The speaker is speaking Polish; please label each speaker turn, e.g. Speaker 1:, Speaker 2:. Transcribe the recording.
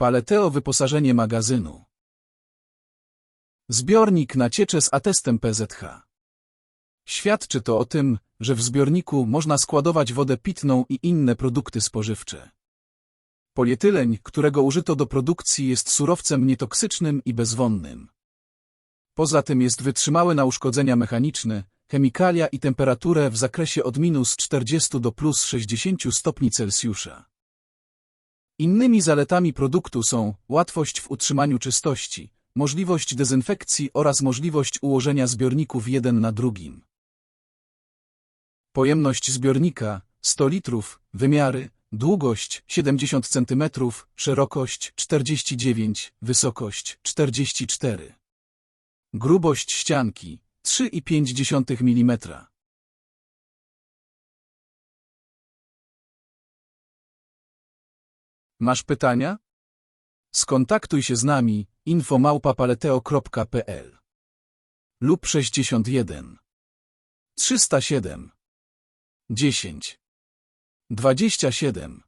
Speaker 1: Paleteo wyposażenie magazynu. Zbiornik na ciecze z atestem PZH. Świadczy to o tym, że w zbiorniku można składować wodę pitną i inne produkty spożywcze. Polietyleń, którego użyto do produkcji jest surowcem nietoksycznym i bezwonnym. Poza tym jest wytrzymały na uszkodzenia mechaniczne, chemikalia i temperaturę w zakresie od minus 40 do plus 60 stopni Celsjusza. Innymi zaletami produktu są łatwość w utrzymaniu czystości, możliwość dezynfekcji oraz możliwość ułożenia zbiorników jeden na drugim. Pojemność zbiornika 100 litrów, wymiary, długość 70 cm, szerokość 49, wysokość 44. Grubość ścianki 3,5 mm. Masz pytania? Skontaktuj się z nami infomałpapaleteo.pl lub 61 307 10 27